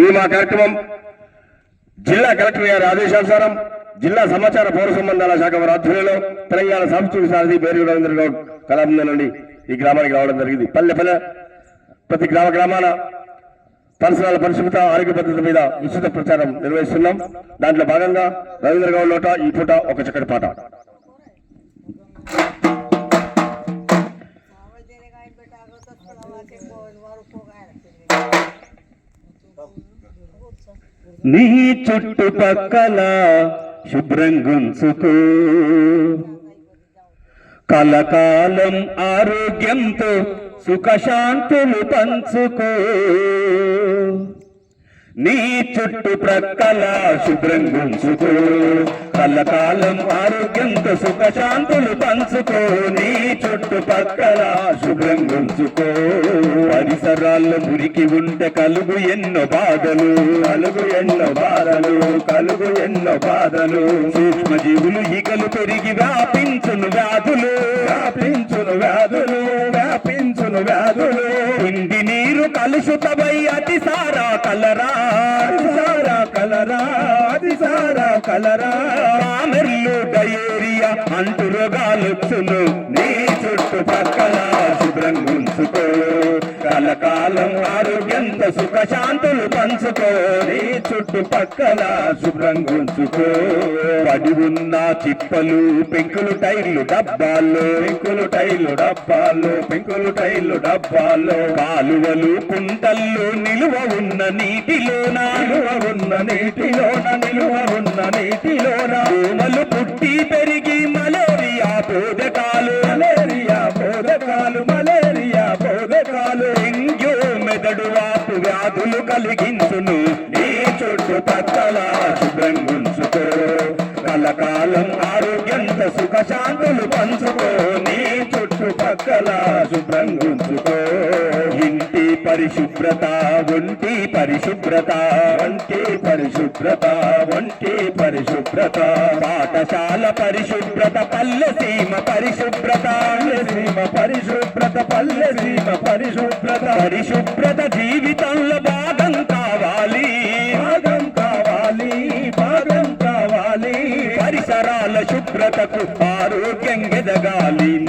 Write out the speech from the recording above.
ఈ మా కార్యక్రమం జిల్లా కలెక్టర్ గారి ఆదేశానుసారం జిల్లా సమాచార పౌర సంబంధాల శాఖ వారి ఆధ్వర్యంలో తెలంగాణ సాంస్కృతిక సారథి పేరు రవీంద్రగౌడ్ కళాభిందం నుండి ఈ గ్రామానికి రావడం జరిగింది. పల్లె పల్లె ప్రతి గ్రామ గ్రామాల పరిసరాల పరిశుభ్రత ఆరోగ్య పద్ధతుల మీద విస్తృత ప్రచారం నిర్వహిస్తున్నాం. దాంట్లో భాగంగా రవీంద్ర గౌడ్ ఈ పూట ఒక చక్కటి పాట. నీ చుట్టుపక్కల శుభ్రంగుంచుకు కలకాలం ఆరోగ్యంతో సుఖశాంతులు పంచుకో నీ చుట్టుప్రక్కల శుభ్రం గుంచుకో కలకాలం ఆరోగ్యంతో సుఖశాంతులు పంచుకో. నీ చుట్టుపక్కల శుభ్రం గుంచుకో పరిసరాల్లో మురికి ఉంటే కలుగు ఎన్నో బాధలు కలుగు ఎన్నో బాధలు కలుగు ఎన్నో బాధలు. సూక్ష్మజీవులు ఈగలు పెరిగి వ్యాపించును వ్యాధులు వ్యాపించును వ్యాధులు వ్యాపించును వ్యాధులు. నీరు అతి సారా కలరా సారా కలరా అతిసారా కలరా. పామెర్లు అంటు రోగాలొచ్చును. నీ చుట్టుపక్కల శుభ్రం ఉంచుకో. కలకాలం ఆరోగ్యంతో సుఖశాంతులు పంచుకో. నీ చుట్టుపక్కల శుభ్రం ఉంచుకో. పడి ఉన్న చిప్పలు పెంకులు టైర్లు డబ్బాల్లో. పెంకులు టైర్లు డబ్బాల్లో. పెంకులు టైర్లు డబ్బాల్లో. కాలువలు కుంటల్లో నిలువ ఉన్న నీటిలోన? నిలువ ఉన్న నీటిలోన? మెదడు వ్యాధులు కలిగించును. నీ చుట్టూ పక్కల శుభ్రం ఉంచుకో. కలకాలం ఆరోగ్యంత సుఖశాంతులు పంచుకో. నీ చుట్టూ పక్కల శుభ్రం ఉంచుకో. ఇంటి పరిశుభ్రత ఒంటి పరిశుభ్రత ఒంటి పరిశుభ్రత ఒంటి పరిశుభ్రత. పాఠశాల పరిశుభ్రత పల్లె సీమ పరిశుభ్రత పల్లె సీమ పరిశుభ్రత. పరిశుభ్రత పల్లె సీమ పరిశుభ్రత. పరిశుభ్రత జీవితంలో భాగం కావాలి. భాగం కావాలి భాగం కావాలి. పరిసరాల శుభ్రతకు ఆరోగ్యం ఎదగాలి.